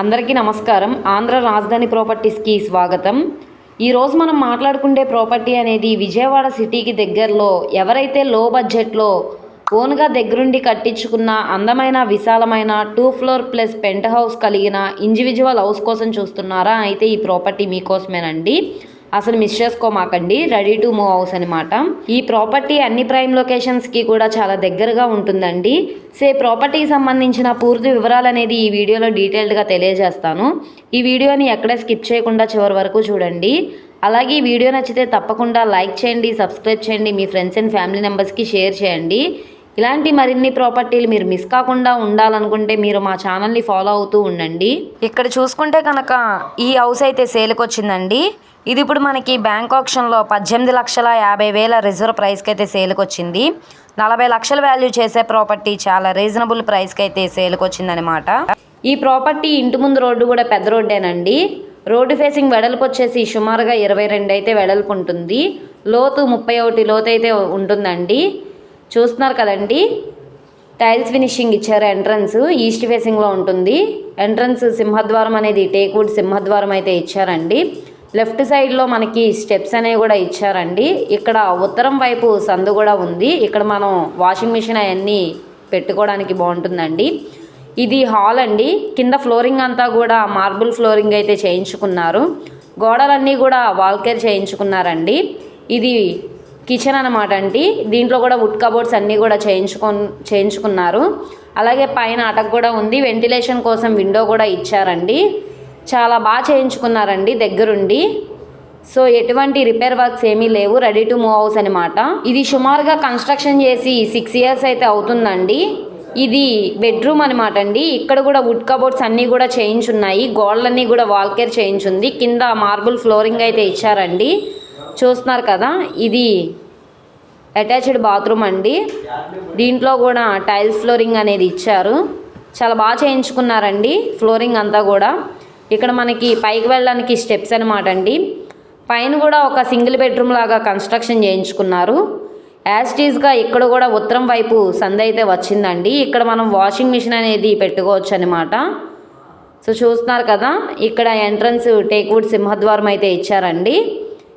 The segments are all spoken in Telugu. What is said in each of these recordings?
అందరికీ నమస్కారం. ఆంధ్ర రాజధాని ప్రాపర్టీస్కి స్వాగతం. ఈరోజు మనం మాట్లాడుకుంటే ప్రాపర్టీ అనేది విజయవాడ సిటీకి దగ్గరలో ఎవరైతే లో బడ్జెట్లో ఓన్గా దగ్గరుండి కట్టించుకున్న అందమైన విశాలమైన two floor plus pent house కలిగిన ఇండివిజువల్ హౌస్ కోసం చూస్తున్నారా? అయితే ఈ ప్రాపర్టీ మీకోసమేనండి. అసలు మిస్ చేసుకోమాకండి. రెడీ టు మూవ్ హౌస్ అనమాట ఈ ప్రాపర్టీ అన్ని ప్రైమ్ లొకేషన్స్కి కూడా చాలా దగ్గరగా ఉంటుందండి. సే ప్రాపర్టీకి సంబంధించిన పూర్తి వివరాలు అనేది ఈ వీడియోలో డీటెయిల్డ్గా తెలియజేస్తాను. ఈ వీడియోని ఎక్కడ స్కిప్ చేయకుండా చివరి వరకు చూడండి. అలాగే ఈ వీడియో నచ్చితే తప్పకుండా లైక్ చేయండి సబ్స్క్రైబ్ చేయండి మీ ఫ్రెండ్స్ అండ్ ఫ్యామిలీ మెంబర్స్కి షేర్ చేయండి. ఇలాంటి మరిన్ని ప్రాపర్టీలు మీరు మిస్ కాకుండా ఉండాలనుకుంటే మీరు మా ఛానల్ని ఫాలో అవుతూ ఉండండి. ఇక్కడ చూసుకుంటే కనుక ఈ హౌస్ అయితే సేల్కి వచ్చిందండి. ఇది ఇప్పుడు మనకి బ్యాంక్ ఆప్షన్లో పద్దెనిమిది లక్షల యాభై వేల రిజర్వ్ ప్రైస్కి అయితే సేల్కి వచ్చింది. నలభై లక్షల వాల్యూ చేసే ప్రాపర్టీ చాలా రీజనబుల్ ప్రైస్కి అయితే సేల్కి వచ్చిందనమాట ఈ ప్రాపర్టీ ఇంటి ముందు రోడ్డు కూడా పెద్ద రోడ్డేనండి. రోడ్డు ఫేసింగ్ వెడల్పు వచ్చేసి సుమారుగా ఇరవై రెండు అయితే వెడల్పు ఉంటుంది. లోతు ముప్పై ఒకటి లోతు అయితే ఉంటుందండి. చూస్తున్నారు కదండి. టైల్స్ ఫినిషింగ్ ఇచ్చారు ఎంట్రన్స్ ఈస్ట్ ఫేసింగ్లో ఉంటుంది. ఎంట్రన్స్ సింహద్వారం అనేది టేక్వుడ్ సింహద్వారం అయితే ఇచ్చారండి. లెఫ్ట్ సైడ్లో మనకి స్టెప్స్ అనేవి కూడా ఇచ్చారండి. ఇక్కడ ఉత్తరం వైపు సందు కూడా ఉంది. ఇక్కడ మనం వాషింగ్ మిషన్ అవన్నీ పెట్టుకోవడానికి బాగుంటుందండి. ఇది హాల్ అండి. కింద ఫ్లోరింగ్ అంతా కూడా మార్బుల్ ఫ్లోరింగ్ అయితే చేయించుకున్నారు. గోడలన్నీ కూడా వాల్కేర్ చేయించుకున్నారండి. ఇది కిచెన్ అనమాట అండి దీంట్లో కూడా వుడ్ కబోర్డ్స్ అన్నీ కూడా చేయించుకొ చేయించుకున్నారు. అలాగే పైన అటక్ కూడా ఉంది. వెంటిలేషన్ కోసం విండో కూడా ఇచ్చారండి. చాలా బాగా చేయించుకున్నారండి దగ్గరుండి. సో ఎటువంటి రిపేర్ వర్క్స్ ఏమీ లేవు. రెడీ టు మూవ్ హౌస్ అనమాట ఇది సుమారుగా కన్స్ట్రక్షన్ చేసి సిక్స్ ఇయర్స్ అయితే అవుతుందండి. ఇది బెడ్రూమ్ అనమాట అండి. ఇక్కడ కూడా వుడ్ కబోర్డ్స్ అన్నీ కూడా చేయించున్నాయి. గోడలన్నీ కూడా వాల్కేర్ చేయించుంది. కింద మార్బుల్ ఫ్లోరింగ్ అయితే ఇచ్చారండి. చూస్తున్నారు కదా ఇది అటాచ్డ్ బాత్రూమ్ అండి. దీంట్లో కూడా టైల్స్ ఫ్లోరింగ్ అనేది ఇచ్చారు. చాలా బాగా చేయించుకున్నారండి ఫ్లోరింగ్ అంతా కూడా. ఇక్కడ మనకి పైకి వెళ్ళడానికి స్టెప్స్ అనమాట అండి. పైన కూడా ఒక సింగిల్ బెడ్రూమ్ లాగా కన్స్ట్రక్షన్ చేయించుకున్నారు. యాజ్టీస్గా ఇక్కడ కూడా ఉత్తరం వైపు సంద అయితే వచ్చిందండి. ఇక్కడ మనం వాషింగ్ మిషన్ అనేది పెట్టుకోవచ్చు అనమాట సో చూస్తున్నారు కదా ఇక్కడ ఎంట్రన్స్ టేక్వుడ్ సింహద్వారం అయితే ఇచ్చారండి.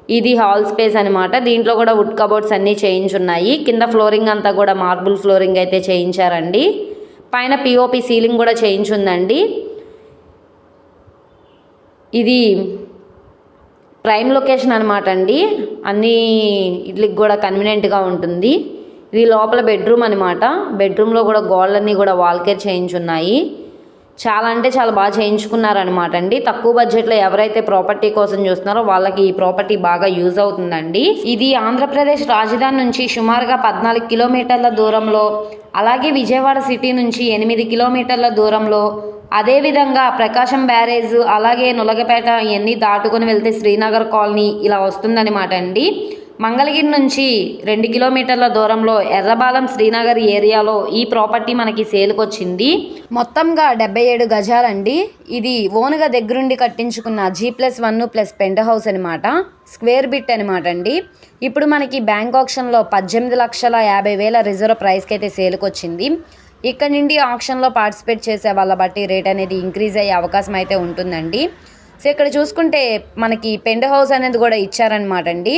ఇది హాల్ స్పేస్ అనమాట దీంట్లో కూడా వుడ్ కబోర్డ్స్ అన్నీ చేయించున్నాయి కింద ఫ్లోరింగ్ అంతా కూడా మార్బుల్ ఫ్లోరింగ్ అయితే చేయించారండి. పైన పిఓపి సీలింగ్ కూడా చేయించుందండి ఇది ప్రైమ్ లొకేషన్ అనమాట అండి అన్ని ఇట్లకి కూడా కన్వీనియంట్గా ఉంటుంది. ఇది లోపల బెడ్రూమ్ అనమాట బెడ్రూమ్లో కూడా గోడలన్నీ కూడా వాల్కేర్ చేయించున్నాయి చాలా అంటే చాలా బాగా చేయించుకున్నారనమాట అండి. తక్కువ బడ్జెట్లో ఎవరైతే ప్రాపర్టీ కోసం చూస్తున్నారో వాళ్ళకి ఈ ప్రాపర్టీ బాగా యూజ్ అవుతుందండి. ఇది ఆంధ్రప్రదేశ్ రాజధాని నుంచి సుమారుగా పద్నాలుగు కిలోమీటర్ల దూరంలో అలాగే విజయవాడ సిటీ నుంచి ఎనిమిది కిలోమీటర్ల దూరంలో. అదేవిధంగా ప్రకాశం బ్యారేజ్ అలాగే నులగపేట ఇవన్నీ దాటుకొని వెళ్తే శ్రీనగర్ కాలనీ ఇలా వస్తుందన్నమాట అండి. మంగళగిరి నుంచి రెండు కిలోమీటర్ల దూరంలో ఎర్రబాలెం శ్రీనగర్ ఏరియాలో ఈ ప్రాపర్టీ మనకి సేల్కి వచ్చింది మొత్తంగా డెబ్బై ఏడు గజాలండి. ఇది ఓనుగా దగ్గరుండి కట్టించుకున్న G plus one plus penthouse అనమాట స్క్వేర్ బిట్ అనమాట అండి. ఇప్పుడు మనకి బ్యాంక్ ఆప్షన్లో పద్దెనిమిది లక్షల యాభై వేల రిజర్వ్ ప్రైస్కి అయితే సేల్కి వచ్చింది ఇక్కడ నుండి ఆప్షన్లో పార్టిసిపేట్ చేసే వాళ్ళ బట్టి రేట్ అనేది ఇంక్రీజ్ అయ్యే అవకాశం అయితే ఉంటుందండి. సో ఇక్కడ చూసుకుంటే మనకి పెంట్ హౌస్ అనేది కూడా ఇచ్చారనమాట అండి.